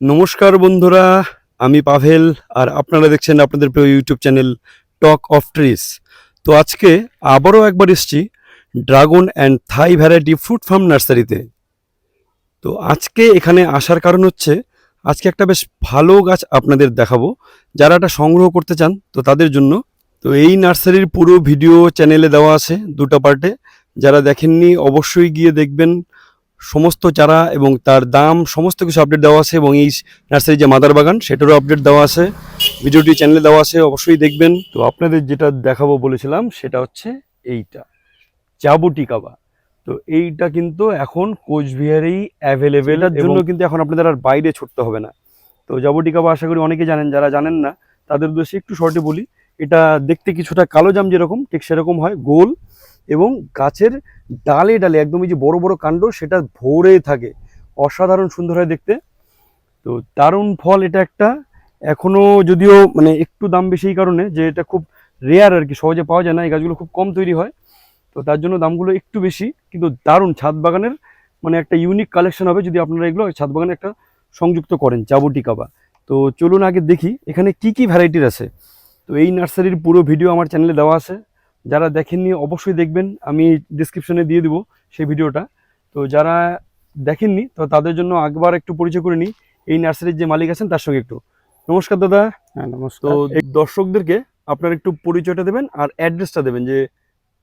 নমস্কার বন্ধুরা, আমি পাভেল আর আপনারা দেখছেন আপনাদের প্রিয় YouTube channel talk of trees. তো আজকে আবারও একবার এসেছি dragon and Thai variety fruit farm নার্সারিতে। তো আজকে এখানে আসার কারণ হচ্ছে, আজকে একটা বেশ ভালো গাছ আপনাদের দেখাবো। যারা এটা সংগ্রহ করতে চান, তো তাদের জন্য। তো এই নার্সারির পুরো ভিডিও চ্যানেলে দেওয়া আছে দুটো পার্টে। যারা দেখেননি, অবশ্যই গিয়ে দেখবেন। সমস্ত চারা এবং তার দাম সমস্ত কিছু আপডেট দেওয়া আছে এবং এই নার্সারি যে মাদার বাগান সেটারও আপডেট দেওয়া আছে। ভিডিওটি চ্যানেলে দেওয়া আছে অবশ্যই দেখবেন। তো আপনাদের যেটা দেখাবো বলেছিলাম সেটা হচ্ছে এইটা চাবুটি কাবা। তো এইটা কিন্তু এখন কোচবিহারেই অ্যাভেলেবেল জন্য কিন্তু এখন আপনাদের আর বাইরে ছুটতে হবে না। তো জাবুটি কাবা আশা করি অনেকে জানেন যারা জানেন না তাদের উদ্দেশ্যে একটু শর্টে বলি এটা দেখতে কিছুটা কালো জাম যেরকম ঠিক সেরকম হয় গোল। এবং গাছের ডালে ডালে, একদম এই যে বড় বড় কাণ্ড, সেটা ভরে থাকে। অসাধারণ সুন্দর হয় দেখতে। তো দারুণ ফল এটা একটা। এখনও যদিও মানে একটু দাম বেশি এই কারণে যে এটা খুব রেয়ার আর কি, সহজে পাওয়া যায় না, এই গাছগুলো খুব কম তৈরি হয়। তো তার জন্য দামগুলো একটু বেশি, কিন্তু দারুণ। ছাদ বাগানের মানে একটা ইউনিক কালেকশন হবে যদি আপনারা এগুলো ছাদ বাগানে একটা সংযুক্ত করেন চাবুটি কাবা। তো চলুন আগে দেখি, এখানে কি কি ভ্যারাইটির আছে। তো এই নার্সারির পুরো ভিডিও আমার চ্যানেলে দেওয়া আছে। যারা দেখেননি অবশ্যই দেখবেন। আমি ডিসক্রিপশনে দিয়ে দিব সেই ভিডিওটা। তো যারা দেখেননি তো তাদের জন্য একবার একটু পরিচয় করে নিই। এই নার্সারির যে মালিক আছেন তার সঙ্গে একটু। নমস্কার দাদা। হ্যাঁ তো নমস্কার এই দর্শকদেরকে আপনার একটু পরিচয়টা দেবেন আর অ্যাড্রেসটা দেবেন যে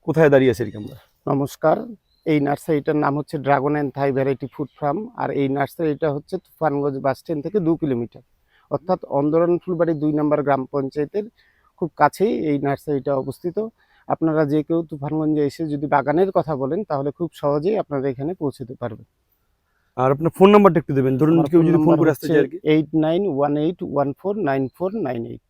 কোথায় দাঁড়িয়ে আছি আমরা নমস্কার। এই নার্সারিটার নাম হচ্ছে dragon and Thai variety food farm আর এই নার্সারিটা হচ্ছে তুফানগঞ্জ বাস স্ট্যান্ড থেকে দু কিলোমিটার। অর্থাৎ অন্দরন ফুলবাড়ি দুই নম্বর গ্রাম পঞ্চায়েতের খুব কাছেই এই নার্সারিটা অবস্থিত। আপনারা যে কেউ তুফানগঞ্জে এসে যদি বাগানের কথা বলেন তাহলে খুব সহজেই আপনারা এখানে পৌঁছতে পারবেন। আর আপনার ফোন নাম্বারটা একটু দেবেন। ধরুন কেউ যদি ফোন করে আসতে চায় আর কি। Eight nine one eight one four nine four nine eight.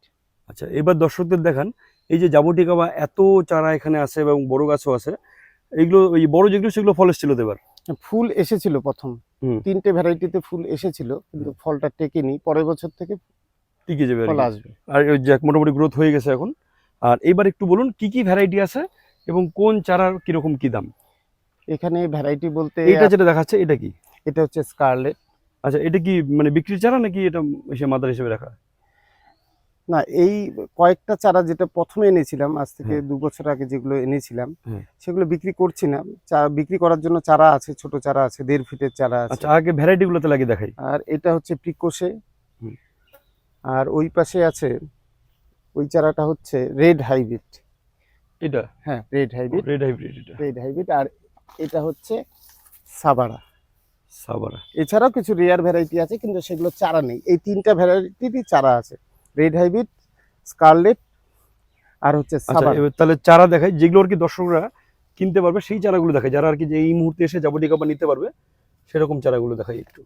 আচ্ছা এবার দর্শকদের দেখান এই যে জাবুটি কাবা এত চারা এখানে আছে এবং বড় গাছও আছে এইগুলো ওই বড় যেগুলো সেগুলো ফল এসেছিল এবার? ফুল এসেছিল প্রথম। তিনটে ভ্যারাইটিতে ফুল এসেছিল কিন্তু ফলটা টেকেনি পরের বছর থেকে টিকে যাবে ফল আসবে। আর মোটামুটি গ্রোথ হয়ে গেছে এখন। আর এবার একটু বলুন কি কি ভ্যারাইটি আছে এবং কোন চারার কীরকম কি দাম? এখানে ভ্যারাইটি বলতে এটা যেটা দেখাচ্ছে এটা কি? এটা হচ্ছে স্কারলেট আচ্ছা এটা কি মানে বিক্রির চারা নাকি এটা এসে মাদার হিসেবে রাখা? না এই কয়েকটা চারা যেটা প্রথমে এনেছিলাম আজ থেকে হ্যাঁ। দু বছর আগে যেগুলো এনেছিলাম হ্যাঁ। সেগুলো বিক্রি করছি না। বিক্রি করার জন্য চারা আছে ছোট চারা আছে দেড় ফিটের চারা আছে। আচ্ছা আগে ভ্যারাইটি গুলোতে লাগিয়ে দেখাই। আর এটা হচ্ছে প্রিকোশে হুম। আর ওই পাশে আছে ওই চারাটা হচ্ছে রেড হাইব্রিড। এটা? হ্যাঁ রেড হাইব্রিড। রেড হাইব্রিড এটা। রেড হাইব্রিড আর এটা হচ্ছে সাবারা সাবারা এছাড়াও কিছু রেয়ার ভ্যারাইটি আছে কিন্তু সেগুলো চারা নেই। এই তিনটা ভ্যারাইটিরই চারা আছে। রেড হাইব্রিড স্কারলেট আর হচ্ছে আচ্ছা সাবারা তাহলে চারা দেখাই যেগুলো আর কি দর্শকরা কিনতে পারবে সেই চারাগুলো দেখায় যারা আর কি যে এই মুহূর্তে এসে যাবতীয় কাপড় নিতে পারবে সেরকম চারাগুলো দেখাই একটু।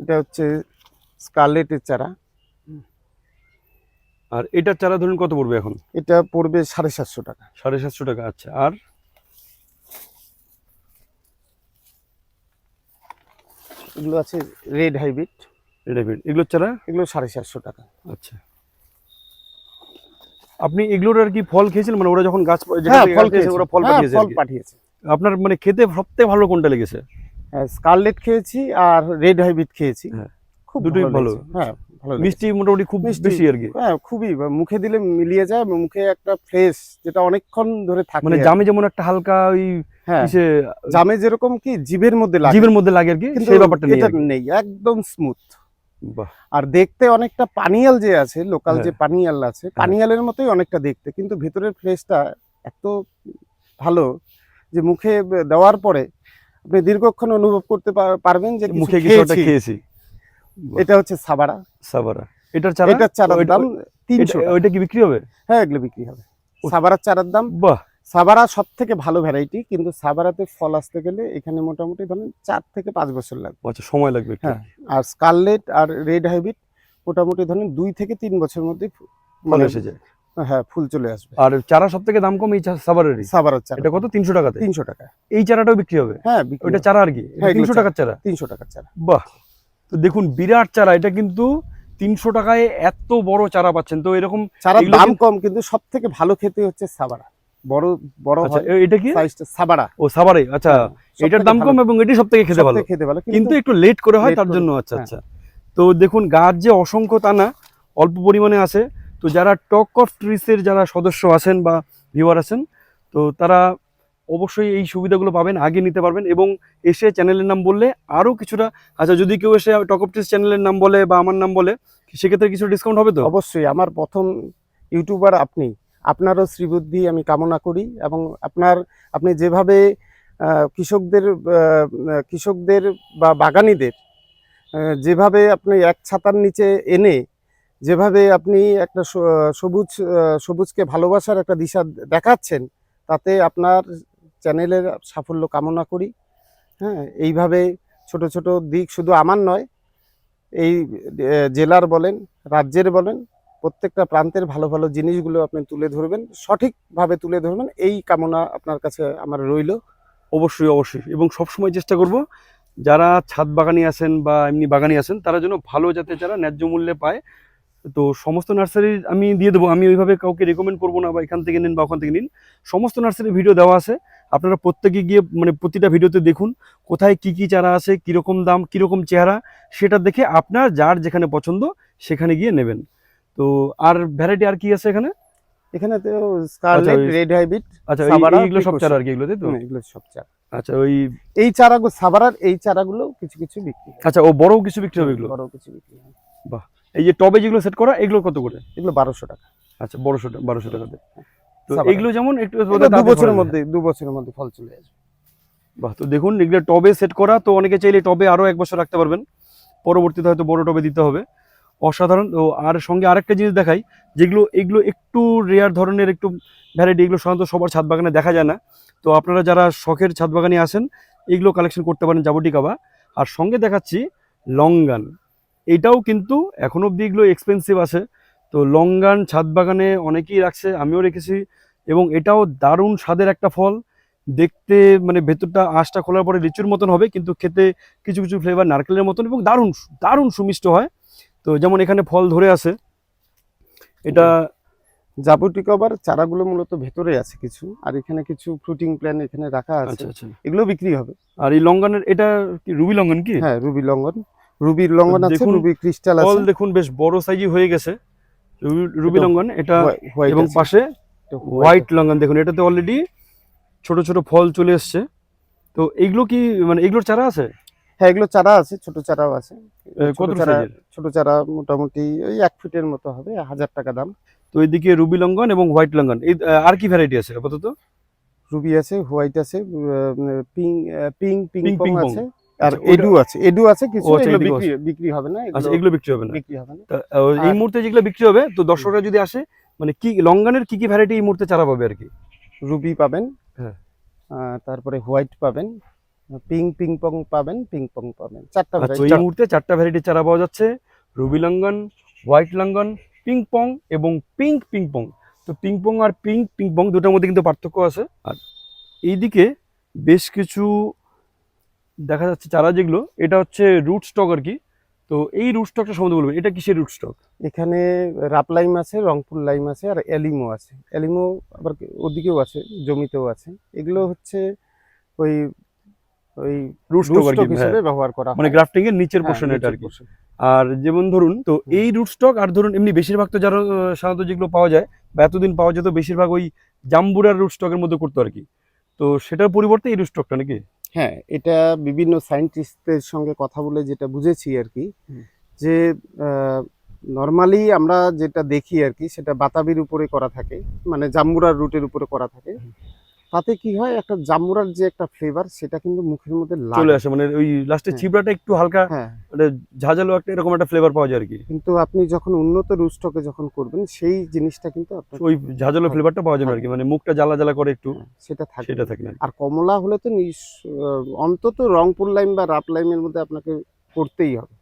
এটা হচ্ছে স্কারলেটের চারা। আর এটার চারা ধরুন কত পড়বে এখন? এটা পড়বে সাড়ে সাতশো টাকা। সাড়ে সাতশো টাকা আচ্ছা। আর? এগুলো আছে রেড হাইব্রিড। Red hybrid. এগুলোর চারা? এগুলো সাড়ে সাতশো টাকা। আচ্ছা। আপনি এগুলোর আর কি ফল খেয়েছিলেন? মানে ওরা যখন গাছ হ্যাঁ ফল খেয়েছে, ওরা ফল হ্যাঁ, পাঠিয়েছে ফল পাঠিয়েছে। আপনার মানে খেতে সবথেকে ভালো কোনটা লেগেছে? স্কারলেট খেয়েছি আর রেড হাইব্রিড খেয়েছি। হ্যাঁ, খুব দুটোই ভালো। হ্যাঁ। মিষ্টি মোটামুটি খুব। বেশি আর কি। হ্যাঁ খুবই মুখে দিলে মিলিয়ে যায় মুখে একটা ফ্রেশ যেটা অনেকক্ষণ ধরে থাকে মানে জামে যেমন একটা হালকা ওই হ্যাঁ জামে যেরকম কি জিভের মধ্যে লাগে। জীবের মধ্যে লাগে আর কি সেই ব্যাপারটা নেই এটা নেই একদম স্মুথ আর দেখতে অনেকটা পানিয়াল যে আছে লোকাল যে হ্যাঁ। পানিয়াল আছে পানিয়ালের মতোই অনেকটা দেখতে কিন্তু ভেতরের ফ্লেশটা এত ভালো যে মুখে দেওয়ার পরে আপনি দীর্ঘক্ষণ অনুভব করতে পারবেন যে মুখে কিছু একটা খেয়েছি। এটা হচ্ছে সাবারা সাবারা এটার চারা? এটার চারার দাম তিনশো এটা- ওইটা কি বিক্রি হবে? হ্যাঁ এগুলো বিক্রি হবে। সাবারার চারার দাম। বাহ। সাবারা সব থেকে ভালো ভ্যারাইটি কিন্তু সাবারাতে ফল আসতে গেলে এখানে মোটামুটি ধরেন চার থেকে পাঁচ বছর লাগবে। আচ্ছা সময় লাগবে হ্যাঁ আর স্কারলেট আর রেড হাইব্রিড মোটামুটি ধরেন দুই থেকে তিন বছরের মধ্যে ফল মানে এসে যায়। হ্যাঁ ফুল চলে আসবে। আর চারা সব থেকে দাম কম এই সাবারেরই সাবারার চারা। এটা কত? তিনশো টাকা তিনশো টাকা। এই চারাটাও বিক্রি হবে? হ্যাঁ ওইটা চারা আর কি? হ্যাঁ, তিনশো টাকার চারা? তিনশো টাকার চারা। বাহ। তো দেখুন বিরাট চারা এটা কিন্তু তিনশো টাকায় এত বড় চারা পাচ্ছেন। তো এরকম চারার দাম কম কিন্তু সব থেকে ভালো খেতে হচ্ছে সাবারা বড় বড় আচ্ছা হয় এটা কি? সাবারা ও আচ্ছা এটার দাম কম এবং এটি সব থেকে খেতে ভালো। খেতে ভালো কিন্তু একটু লেট করে হয় তার জন্য আচ্ছা হ্যাঁ। আচ্ছা। তো দেখুন গাছ যে অসংখ্য তা না অল্প পরিমাণে আছে। তো যারা টক অফ ট্রিসের যারা সদস্য আছেন বা ভিউয়ার আছেন তো তারা অবশ্যই এই সুবিধাগুলো পাবেন, আগে নিতে পারবেন এবং এসে চ্যানেলের নাম বললে আরও কিছুটা আচ্ছা যদি কেউ এসে টক অফ ট্রিস চ্যানেলের নাম বলে বা আমার নাম বলে, সেক্ষেত্রে কিছু ডিসকাউন্ট হবে তো? অবশ্যই, আমার প্রথম ইউটিউবার আপনি, আপনারও শ্রীবুদ্ধি আমি কামনা করি এবং আপনার, আপনি যেভাবে কৃষকদের কৃষকদের বা বাগানিদের যেভাবে আপনি এক ছাতার নিচে এনে, যেভাবে আপনি একটা সবুজ সবুজকে ভালোবাসার একটা দিশা দেখাচ্ছেন, তাতে আপনার চ্যানেলের সাফল্য কামনা করি। হ্যাঁ এইভাবে ছোট ছোট দিক শুধু আমার নয়, এই জেলার বলেন, রাজ্যের বলেন, প্রত্যেকটা প্রান্তের ভালো ভালো জিনিসগুলো আপনি তুলে ধরবেন, সঠিকভাবে তুলে ধরবেন, এই কামনা আপনার কাছে আমার রইল। অবশ্যই অবশ্যই। এবং সবসময় চেষ্টা করব, যারা ছাদ বাগানি আছেন বা এমনি বাগানি আছেন, তারা যেন ভালো যাতে যারা ন্যায্য মূল্যে পায় তো সমস্ত নার্সারি আমি দিয়ে দেবো। আমি ওইভাবে কাউকে রেকমেন্ড করব না বা এখান থেকে নিন বা ওখান থেকে নিন। সমস্ত নার্সারি ভিডিও দেওয়া আছে। আপনারা প্রত্যেকে গিয়ে মানে প্রতিটা ভিডিওতে দেখুন কোথায় কি কি চারা আছে কীরকম দাম কীরকম চেহারা সেটা দেখে আপনার যার যেখানে পছন্দ সেখানে গিয়ে নেবেন। তো আর ভ্যারাইটি আর কি আছে এখানে? এখানে তো স্কারলেট রেড হাইব্রিড আচ্ছা এই- এইগুলো সব। চারা আর কি এগুলো তাই তো এগুলো সব চারা। আচ্ছা ওই এই চারাগুলো সাবারার এই চারাগুলো কিছু কিছু বিক্রি আচ্ছা ও বড়ও কিছু বিক্রি হবে এগুলো? বড় কিছু বিক্রি হয়। এই যে টবে যেগুলো সেট করা এগুলো কত করে? এগুলো বারোশো টাকা। আচ্ছা বারোশো টাকা বারোশো টাকাতে তো এগুলো যেমন একটু দু বছরের মধ্যে দু বছরের মধ্যে ফল চলে আসবে। বাহ তো দেখুন এগুলো টবে সেট করা তো অনেকে চাইলে টবে আরও এক বছর রাখতে পারবেন। পরবর্তীতে হয়তো বড় টবে দিতে হবে। অসাধারণ। তো আর সঙ্গে আরেকটা জিনিস দেখাই যেগুলো এগুলো একটু রেয়ার ধরনের একটু ভ্যারাইটি এগুলো সাধারণত সবার ছাদ বাগানে দেখা যায় না। তো আপনারা যারা শখের ছাদ বাগানে আসেন এগুলো কালেকশন করতে পারেন যাবটিকাবা আর সঙ্গে দেখাচ্ছি লঙ্গান। এটাও কিন্তু এখন অবধি এগুলো এক্সপেন্সিভ আছে। তো লঙ্গান ছাদ বাগানে অনেকেই রাখছে আমিও রেখেছি এবং এটাও দারুণ স্বাদের একটা ফল। দেখতে মানে ভেতরটা আঁশটা খোলার পরে লিচুর মতন হবে কিন্তু খেতে কিছু কিছু ফ্লেভার নারকেলের মতন এবং দারুণ দারুণ সুমিষ্ট হয়। তো যেমন এখানে ফল ধরে আছে। এটা জাবুটিকবার চারাগুলো মূলত ভেতরে আছে কিছু আর এখানে কিছু ফ্রুটিং প্ল্যান এখানে রাখা আছে। আচ্ছা আচ্ছা। এগুলো বিক্রি হবে। আর এই লঙ্গানের এটা কি রুবি লঙ্গন কি? হ্যাঁ রুবি লঙ্ঘন রুবির লঙ্ঘন আছে রুবি ক্রিস্টাল আছে। দেখুন বেশ বড় সাইজই হয়ে গেছে। রুবি- এটা লঙ্গন এটা এবং পাশে হোয়াইট লঙ্গন দেখুন এটাতে অলরেডি ছোট ছোট ফল চলে এসছে। তো এইগুলো কি মানে এগুলোর চারা আছে? হ্যাঁ এগুলো চারা আছে ছোট চারাও আছে। কত চারা ছোট চারা মোটামুটি ওই এক ফিটের মতো হবে হাজার টাকা দাম। তো এইদিকে রুবি লঙ্গন এবং হোয়াইট লঙ্গন এই আর কি ভ্যারাইটি আছে আপাতত? রুবি আছে হোয়াইট আছে পং পিং পং। আছে। আর আচ্ছা, এডু আছে এডু আছে কিছু আচ্ছা, এগুলো বিক্রি বিক্রি হবে না? আচ্ছা এগুলো বিক্রি হবে না। বিক্রি হবে না? এই মুহূর্তে যেগুলো বিক্রি হবে তো দর্শকরা যদি আসে মানে কি লঙ্গানের কি কি ভ্যারাইটি এই মুহূর্তে চারা পাবে আর কি? রুবি পাবেন হ্যাঁ। তারপরে হোয়াইট পাবেন পিং পিং পং পাবেন পিং পং পাবেন। চারটা আচ্ছা এই মুহূর্তে চারটা ভ্যারাইটির চারা পাওয়া যাচ্ছে ruby longan white longan ping pong এবং পিঙ্ক পিং পং। তো পিং পং আর পিঙ্ক পিং পং দুটোর মধ্যে কিন্তু পার্থক্য আছে। আর এইদিকে বেশ কিছু দেখা যাচ্ছে চারা যেগুলো এটা হচ্ছে রুট স্টক আর কি। তো এই রুট স্টকটা সম্বন্ধে বলবেন এটা কিসের রুট স্টক এখানে রাপ লাইম আছে রংপুর লাইম আছে আর এলিমো আছে। এলিমো আবার ওদিকেও আছে জমিতেও আছে। এগুলো হচ্ছে ওই ওই রুট স্টক আর কি হিসেবে হ্যাঁ। ব্যবহার করা মানে গ্রাফটিং এর নিচের হ্যাঁ, পোর্শন এটা আর কি। আর যেমন ধরুন তো এই রুট স্টক আর ধরুন এমনি বেশিরভাগ তো যারা সাধারণত যেগুলো পাওয়া যায় বা এতদিন পাওয়া যেত বেশিরভাগ ওই জাম্বুরার রুট স্টকের মধ্যে করতো আর কি। তো সেটার পরিবর্তে এই রুট স্টকটা নাকি? হ্যাঁ এটা বিভিন্ন সায়েন্টিস্টদের সঙ্গে কথা বলে যেটা বুঝেছি আর কি যে নর্মালি আমরা যেটা দেখি আর কি সেটা বাতাবির উপরে করা থাকে মানে জাম্বুরার রুটের উপরে করা থাকে। তাতে কি হয় একটা জাম্বুরার যে একটা ফ্লেভার সেটা কিন্তু মুখের মধ্যে চলে আসে মানে ওই লাস্টে হ্যাঁ। ছিবড়াটা একটু হালকা হ্যাঁ। মানে ঝাঁঝালো একটা এরকম একটা ফ্লেভার পাওয়া যায় আর কি। কিন্তু আপনি যখন উন্নত রুস্টকে যখন করবেন সেই জিনিসটা কিন্তু ওই ঝাঁঝালো। ফ্লেভারটা পাওয়া যাবে আর কি মানে মুখটা জ্বালা জ্বালা করে একটু হ্যাঁ, সেটা থাকে। সেটা থাকে না আর কমলা হলে তো অন্তত রংপুর লাইম বা রাপ লাইমের মধ্যে আপনাকে করতেই হবে।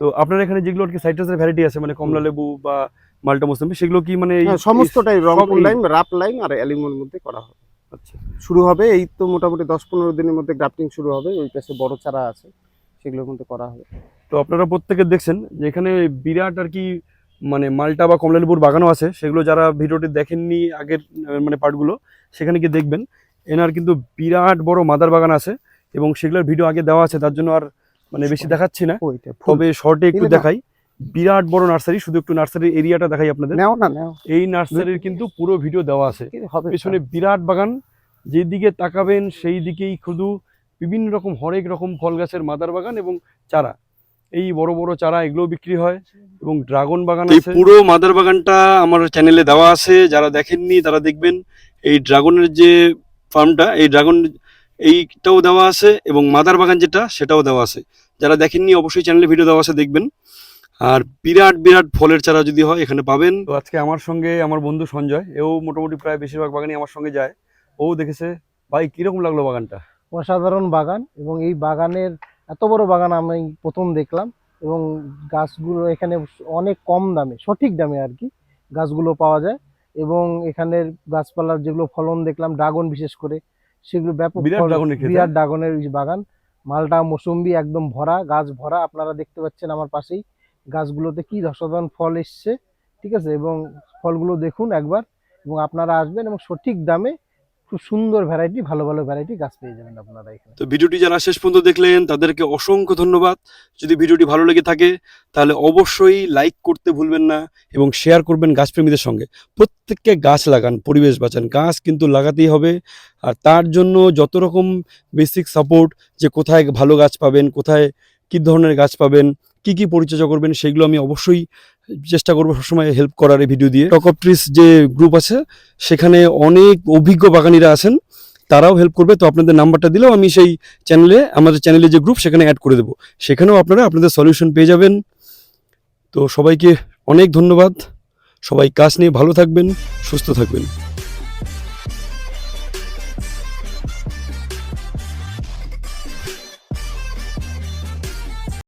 তো আপনার এখানে যেগুলো আর কি সাইট্রাসের ভ্যারাইটি আছে মানে কমলা লেবু বা মাল্টা মোসাম্বি সেগুলো কি মানে সমস্তটাই রংপুর লাইম রাপ লাইম আর অ্যালিমোর মধ্যে করা হবে আচ্ছা। শুরু হবে এই তো মোটামুটি দশ পনেরো দিনের মধ্যে গ্রাফটিং শুরু হবে ওই পাশে বড় চারা আছে সেগুলোর মধ্যে করা হবে। তো আপনারা প্রত্যেকে দেখছেন যে এখানে বিরাট আর কি মানে মালটা বা কমলা লেবুর বাগানও আছে সেগুলো যারা ভিডিওটি দেখেননি আগের মানে পার্টগুলো সেখানে গিয়ে দেখবেন এনার কিন্তু বিরাট বড় মাদার বাগান আছে এবং সেগুলোর ভিডিও আগে দেওয়া আছে তার জন্য আর মানে বেশি দেখাচ্ছি না। তবে শর্টে একটু দেখাই। বিরাট বড় নার্সারি শুধু একটু নার্সারির এরিয়াটা দেখাই আপনাদের। নেও না নেও। এই নার্সারির কিন্তু পুরো ভিডিও দেওয়া আছে। পেছনে বিরাট বাগান যেদিকে তাকাবেন সেই দিকেই শুধু বিভিন্ন রকম হরেক রকম ফল গাছের মাদার বাগান এবং চারা। এই বড় বড় চারা এগুলো বিক্রি হয় এবং ড্রাগন বাগান এই পুরো মাদার বাগানটা আমার চ্যানেলে দেওয়া আছে যারা দেখেননি তারা দেখবেন। এই ড্রাগনের যে ফার্মটা এই ড্রাগন এইটাও দেওয়া আছে এবং মাদার বাগান যেটা সেটাও দেওয়া আছে। যারা দেখেননি অবশ্যই চ্যানেলে ভিডিও দেওয়া আছে দেখবেন। আর বিরাট বিরাট ফলের চারা যদি হয় এখানে পাবেন। তো আজকে আমার সঙ্গে আমার বন্ধু সঞ্জয় এও মোটামুটি প্রায় বেশিরভাগ বাগানই আমার সঙ্গে যায়। ও দেখেছে ভাই কীরকম লাগল বাগানটা? অসাধারণ বাগান এবং এই বাগানের এত বড় বাগান আমি প্রথম দেখলাম এবং গাছগুলো এখানে অনেক কম দামে সঠিক দামে আর কি গাছগুলো পাওয়া যায় এবং এখানের গাছপালার যেগুলো ফলন দেখলাম ড্রাগন বিশেষ করে সেগুলো ব্যাপক বিরাট ড্রাগনের বিরাট ড্রাগনের এই বাগান। মালটা মৌসুম্বি একদম ভরা গাছ ভরা আপনারা দেখতে পাচ্ছেন আমার পাশেই। গাছগুলোতে কি অসাধারণ ফল এসছে, ঠিক আছে? এবং ফলগুলো দেখুন একবার, এবং আপনারা আসবেন এবং সঠিক দামে খুব সুন্দর ভ্যারাইটি ভালো ভালো ভ্যারাইটি গাছ পেয়ে যাবেন আপনারা এখানে। তো ভিডিওটি যারা শেষ পর্যন্ত দেখলেন, তাদেরকে অসংখ্য ধন্যবাদ। যদি ভিডিওটি ভালো লেগে থাকে, তাহলে অবশ্যই লাইক করতে ভুলবেন না এবং শেয়ার করবেন গাছপ্রেমীদের সঙ্গে। প্রত্যেককে গাছ লাগান, পরিবেশ বাঁচান। গাছ কিন্তু লাগাতেই হবে, আর তার জন্য যত রকম বেসিক সাপোর্ট যে কোথায় ভালো গাছ পাবেন, কোথায় কী ধরনের গাছ পাবেন কি কি পরিচর্যা করবেন সেগুলো আমি অবশ্যই চেষ্টা করব সবসময় হেল্প করার এই ভিডিও দিয়ে। টক ট্রিস যে গ্রুপ আছে, সেখানে অনেক অভিজ্ঞ বাগানিরা আছেন, তারাও হেল্প করবে। তো আপনাদের নাম্বারটা দিলেও আমি সেই চ্যানেলে আমাদের চ্যানেলে যে গ্রুপ সেখানে অ্যাড করে দেবো। সেখানেও আপনারা আপনাদের সলিউশন পেয়ে যাবেন। তো সবাইকে অনেক ধন্যবাদ। সবাই কাজ নিয়ে ভালো থাকবেন, সুস্থ থাকবেন।